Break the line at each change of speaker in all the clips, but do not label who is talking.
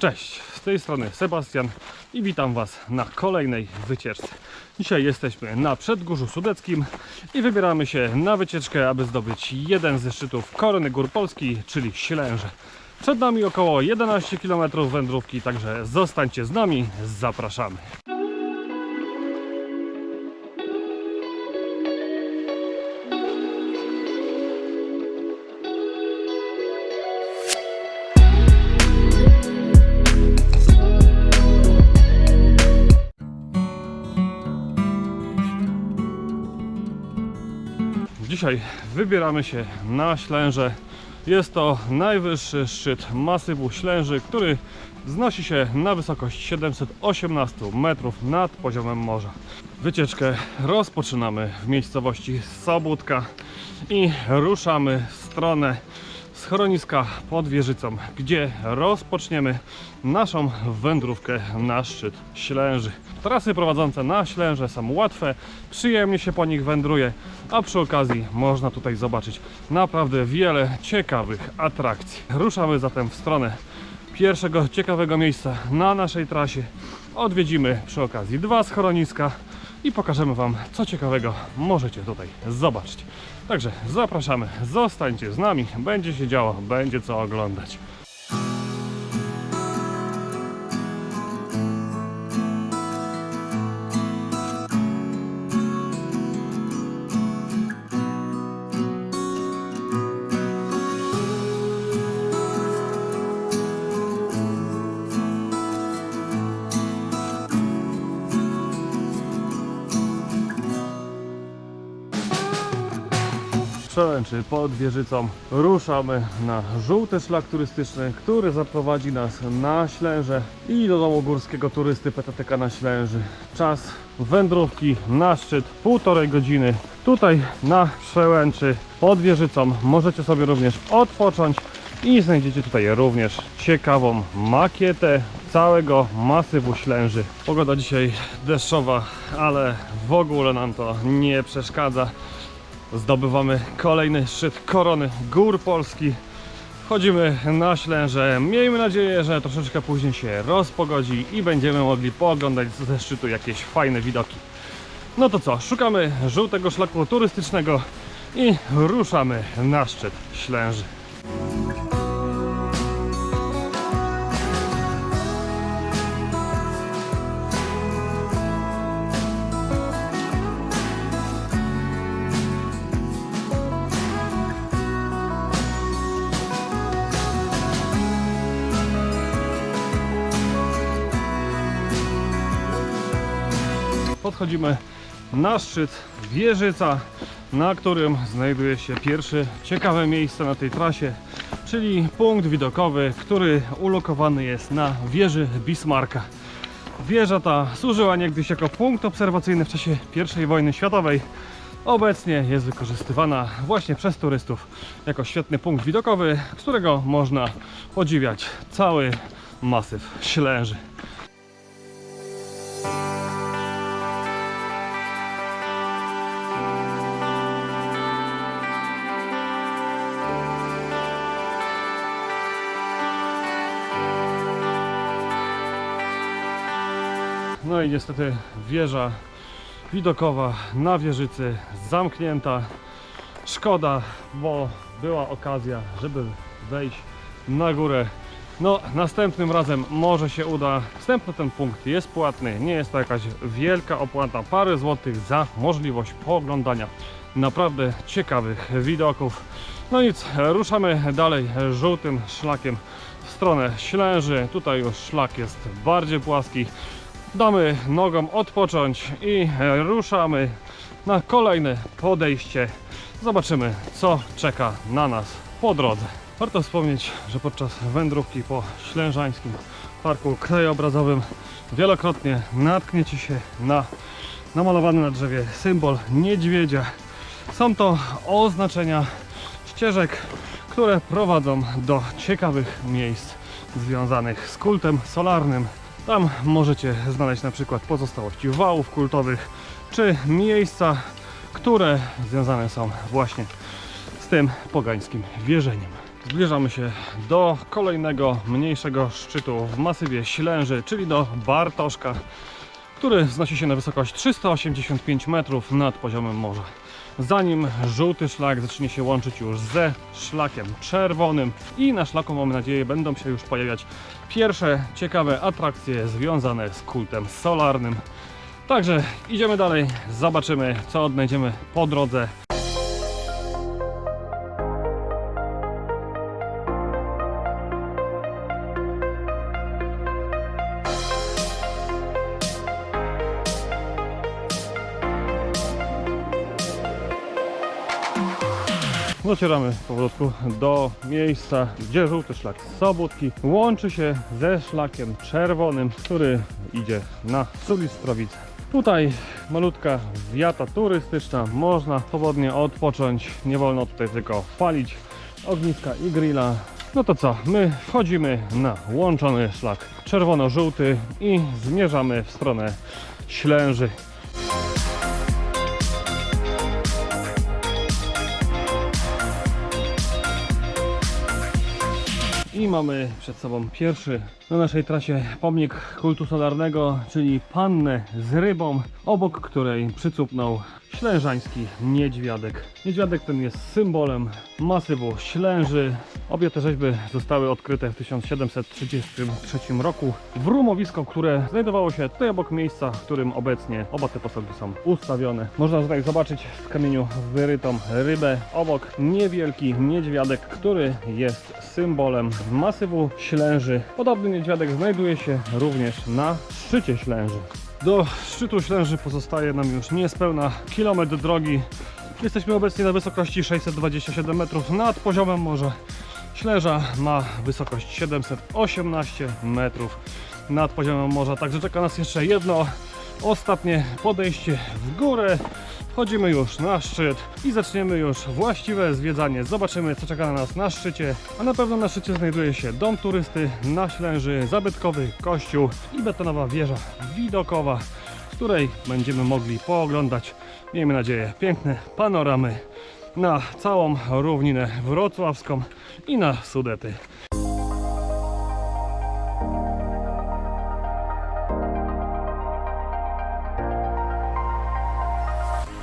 Cześć, z tej strony Sebastian i witam Was na kolejnej wycieczce. Dzisiaj jesteśmy na Przedgórzu Sudeckim i wybieramy się na wycieczkę, aby zdobyć jeden ze szczytów Korony Gór Polski, czyli Ślęże. Przed nami około 11 km wędrówki, także zostańcie z nami, zapraszamy. Dzisiaj wybieramy się na Ślęże. Jest to najwyższy szczyt masywu Ślęży, który wznosi się na wysokość 718 metrów nad poziomem morza. Wycieczkę rozpoczynamy w miejscowości Sobótka i ruszamy w stronę schroniska pod Wieżycą, gdzie rozpoczniemy naszą wędrówkę na szczyt Ślęży. Trasy prowadzące na Ślęże są łatwe, przyjemnie się po nich wędruje, a przy okazji można tutaj zobaczyć naprawdę wiele ciekawych atrakcji. Ruszamy zatem w stronę pierwszego ciekawego miejsca na naszej trasie. Odwiedzimy przy okazji dwa schroniska i pokażemy Wam, co ciekawego możecie tutaj zobaczyć. Także zapraszamy, zostańcie z nami, będzie się działo, będzie co oglądać. Przełęczy pod wieżycą ruszamy na żółty szlak turystyczny, który zaprowadzi nas na Ślęże i do domu górskiego turysty PTTK na Ślęży. Czas wędrówki na szczyt półtorej godziny. Tutaj na Przełęczy pod wieżycą możecie sobie również odpocząć i znajdziecie tutaj również ciekawą makietę całego masywu Ślęży. Pogoda dzisiaj deszczowa, ale w ogóle nam to nie przeszkadza. Zdobywamy kolejny szczyt korony gór Polski. Wchodzimy na Ślęże. Miejmy nadzieję, że troszeczkę później się rozpogodzi i będziemy mogli pooglądać ze szczytu jakieś fajne widoki. No to co, szukamy żółtego szlaku turystycznego i ruszamy na szczyt Ślęży. Podchodzimy na szczyt wieżyca, na którym znajduje się pierwsze ciekawe miejsce na tej trasie, czyli punkt widokowy, który ulokowany jest na wieży Bismarcka. Wieża ta służyła niegdyś jako punkt obserwacyjny w czasie I wojny światowej. Obecnie jest wykorzystywana właśnie przez turystów jako świetny punkt widokowy, z którego można podziwiać cały masyw Ślęży. No i niestety wieża widokowa na wieżycy zamknięta. Szkoda, bo była okazja, żeby wejść na górę. No, następnym razem może się uda. Wstęp na ten punkt jest płatny, nie jest to jakaś wielka opłata, parę złotych za możliwość pooglądania naprawdę ciekawych widoków. No nic, ruszamy dalej żółtym szlakiem w stronę Ślęży. Tutaj już szlak jest bardziej płaski. Damy nogom odpocząć i ruszamy na kolejne podejście. Zobaczymy, co czeka na nas po drodze. Warto wspomnieć, że podczas wędrówki po Ślężańskim Parku Krajobrazowym wielokrotnie natkniecie się na namalowany na drzewie symbol niedźwiedzia. Są to oznaczenia ścieżek, które prowadzą do ciekawych miejsc związanych z kultem solarnym. Tam możecie znaleźć na przykład pozostałości wałów kultowych, czy miejsca, które związane są właśnie z tym pogańskim wierzeniem. Zbliżamy się do kolejnego mniejszego szczytu w masywie Ślęży, czyli do Bartoszka, który wznosi się na wysokość 385 metrów nad poziomem morza. Zanim żółty szlak zacznie się łączyć już ze szlakiem czerwonym i na szlaku mamy nadzieję będą się już pojawiać pierwsze ciekawe atrakcje związane z kultem solarnym. Także idziemy dalej, zobaczymy co odnajdziemy po drodze. Docieramy powolutku do miejsca, gdzie żółty szlak Sobótki łączy się ze szlakiem czerwonym, który idzie na Sulistrowice. Tutaj malutka wiata turystyczna, można swobodnie odpocząć, nie wolno tutaj tylko palić ogniska i grilla. No to co, my wchodzimy na łączony szlak czerwono-żółty i zmierzamy w stronę Ślęży. Mamy przed sobą pierwszy na naszej trasie pomnik kultu solarnego, czyli pannę z rybą, obok której przycupnął ślężański niedźwiadek. Niedźwiadek ten jest symbolem masywu Ślęży. Obie te rzeźby zostały odkryte w 1733 roku w rumowisko, które znajdowało się tutaj obok miejsca, w którym obecnie oba te posągi są ustawione. Można tutaj zobaczyć w kamieniu wyrytą rybę obok niewielki niedźwiadek, który jest symbolem masywu Ślęży. Podobny niedźwiadek znajduje się również na szczycie Ślęży. Do szczytu Ślęży pozostaje nam już niespełna kilometr drogi. Jesteśmy obecnie na wysokości 627 metrów nad poziomem morza. Śleża ma wysokość 718 metrów nad poziomem morza, także czeka nas jeszcze jedno ostatnie podejście w górę. Wchodzimy już na szczyt i zaczniemy już właściwe zwiedzanie. Zobaczymy co czeka na nas na szczycie. A na pewno na szczycie znajduje się dom turysty na Ślęży, zabytkowy kościół i betonowa wieża widokowa, z której będziemy mogli pooglądać, miejmy nadzieję, piękne panoramy na całą równinę wrocławską i na Sudety.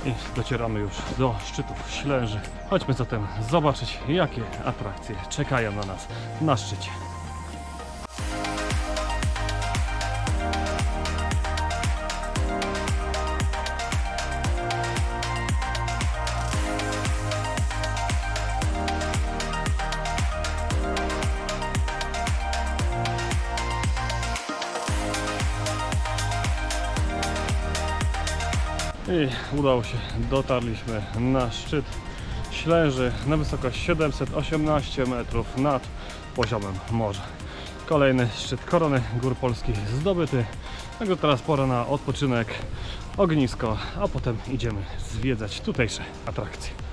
I docieramy już do szczytów Ślęży. Chodźmy zatem zobaczyć, jakie atrakcje czekają na nas na szczycie. I udało się, dotarliśmy na szczyt Ślęży na wysokość 718 metrów nad poziomem morza. Kolejny szczyt korony gór polskich zdobyty. Także teraz pora na odpoczynek, ognisko, a potem idziemy zwiedzać tutejsze atrakcje.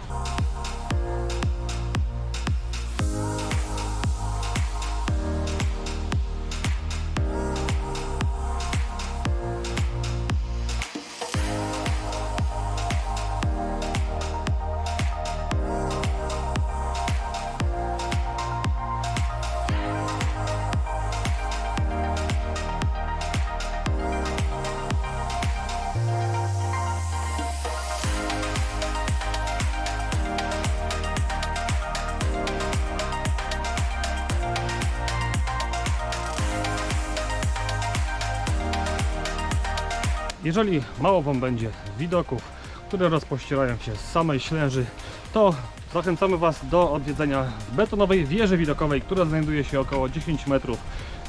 Jeżeli mało Wam będzie widoków, które rozpościerają się z samej Ślęży, to zachęcamy Was do odwiedzenia betonowej wieży widokowej, która znajduje się około 10 metrów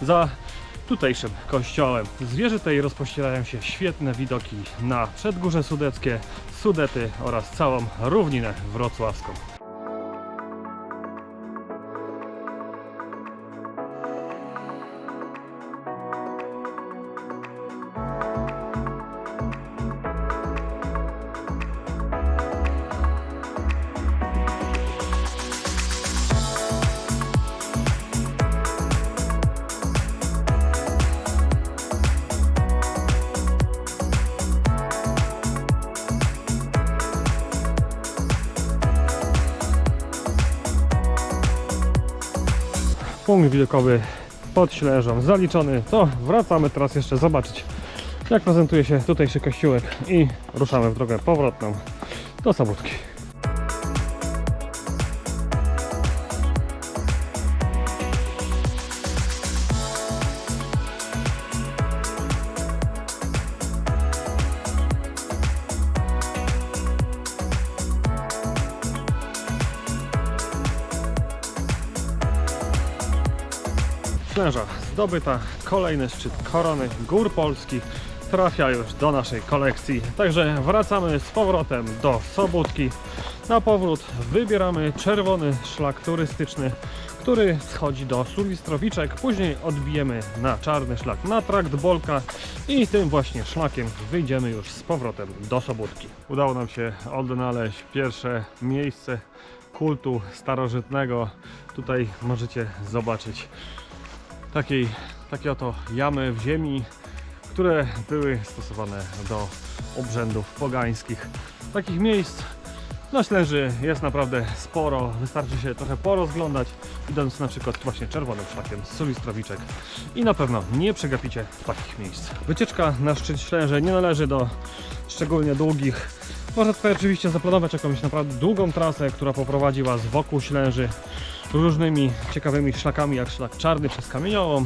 za tutejszym kościołem. Z wieży tej rozpościerają się świetne widoki na Przedgórze Sudeckie, Sudety oraz całą równinę wrocławską. Punkt widokowy pod Ślężą zaliczony, to wracamy teraz jeszcze zobaczyć jak prezentuje się tutejszy kościółek i ruszamy w drogę powrotną do Sobótki. Ślęża zdobyta, kolejny szczyt korony gór Polski trafia już do naszej kolekcji. Także wracamy z powrotem do Sobótki. Na powrót wybieramy czerwony szlak turystyczny, który schodzi do Sulistrowiczek. Później odbijemy na czarny szlak na trakt Bolka i tym właśnie szlakiem wyjdziemy już z powrotem do Sobótki. Udało nam się odnaleźć pierwsze miejsce kultu starożytnego. Tutaj możecie zobaczyć takiej, takie oto jamy w ziemi, które były stosowane do obrzędów pogańskich. Takich miejsc na Ślęży jest naprawdę sporo, wystarczy się trochę porozglądać, idąc na przykład właśnie czerwonym szlakiem z Sulistrowiczek i na pewno nie przegapicie takich miejsc. Wycieczka na szczyt Ślęży nie należy do szczególnie długich. Można tutaj oczywiście zaplanować jakąś naprawdę długą trasę, która poprowadzi Was wokół Ślęży różnymi ciekawymi szlakami, jak szlak czarny przez Kamieniową,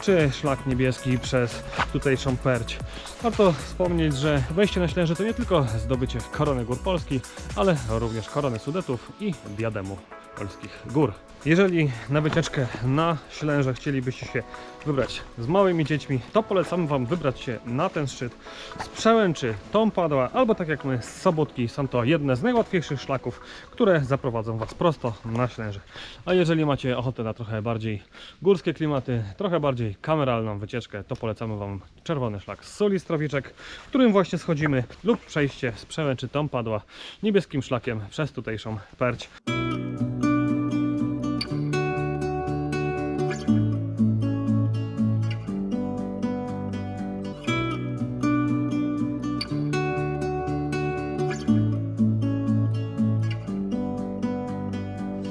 czy szlak niebieski przez tutejszą Perć. Warto wspomnieć, że wejście na Ślęże to nie tylko zdobycie korony gór Polski, ale również korony Sudetów i diademu polskich gór. Jeżeli na wycieczkę na Ślęże chcielibyście się wybrać z małymi dziećmi, to polecam Wam wybrać się na ten szczyt z Przełęczy, Tom Padła, albo tak jak my z Sobótki. Są to jedne z najłatwiejszych szlaków, które zaprowadzą Was prosto na Ślęże. A jeżeli macie ochotę na trochę bardziej górskie klimaty, trochę bardziej kameralną wycieczkę, to polecamy Wam czerwony szlak z Sulistrowiczek, którym właśnie schodzimy, lub przejście z Przełęczy Tom Padła niebieskim szlakiem przez tutejszą Perć.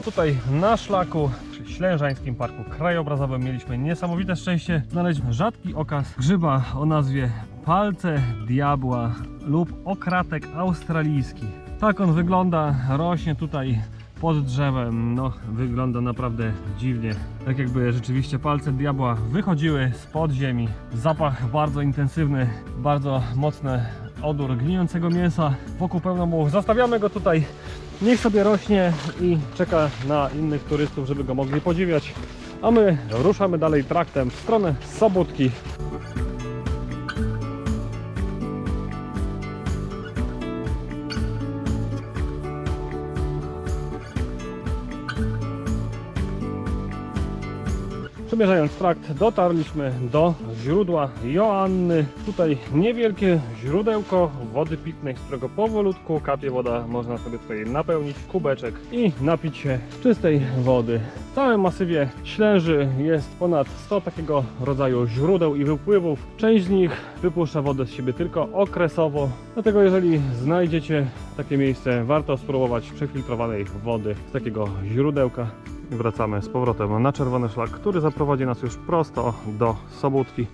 Tutaj na szlaku przy Ślężańskim Parku Krajobrazowym mieliśmy niesamowite szczęście znaleźć rzadki okaz grzyba o nazwie palce diabła lub okratek australijski. Tak on wygląda, rośnie tutaj pod drzewem, no wygląda naprawdę dziwnie, tak jakby rzeczywiście palce diabła wychodziły z pod ziemi. Zapach bardzo intensywny, bardzo mocny odór gnijącego mięsa, wokół pełno much. Zostawiamy go tutaj, niech sobie rośnie i czeka na innych turystów, żeby go mogli podziwiać. A my ruszamy dalej traktem w stronę Sobótki. Przemierzając trakt dotarliśmy do źródła Joanny. Tutaj niewielkie źródełko wody pitnej, z którego powolutku kapie woda. Można sobie tutaj napełnić kubeczek i napić się czystej wody. W całym masywie Ślęży jest ponad 100 takiego rodzaju źródeł i wypływów. Część z nich wypuszcza wodę z siebie tylko okresowo. Dlatego jeżeli znajdziecie takie miejsce, warto spróbować przefiltrowanej wody z takiego źródełka. Wracamy z powrotem na czerwony szlak, który zaprowadzi nas już prosto do Sobótki.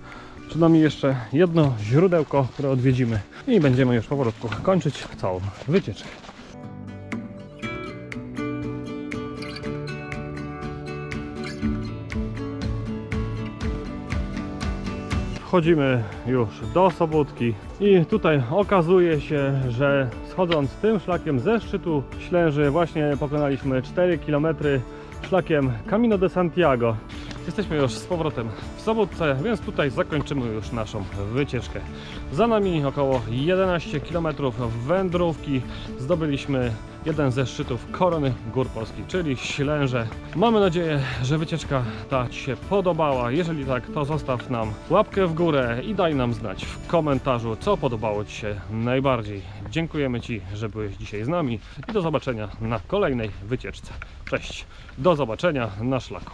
Przed nami jeszcze jedno źródełko, które odwiedzimy i będziemy już powolutku kończyć całą wycieczkę. Wchodzimy już do Sobótki i tutaj okazuje się, że schodząc tym szlakiem ze szczytu Ślęży właśnie pokonaliśmy 4 km szlakiem Camino de Santiago. Jesteśmy już z powrotem w Sobótce, więc tutaj zakończymy już naszą wycieczkę. Za nami około 11 km wędrówki. Zdobyliśmy jeden ze szczytów korony gór polskich, czyli Ślęże. Mamy nadzieję, że wycieczka ta Ci się podobała. Jeżeli tak, to zostaw nam łapkę w górę i daj nam znać w komentarzu, co podobało Ci się najbardziej. Dziękujemy Ci, że byłeś dzisiaj z nami i do zobaczenia na kolejnej wycieczce. Cześć, do zobaczenia na szlaku.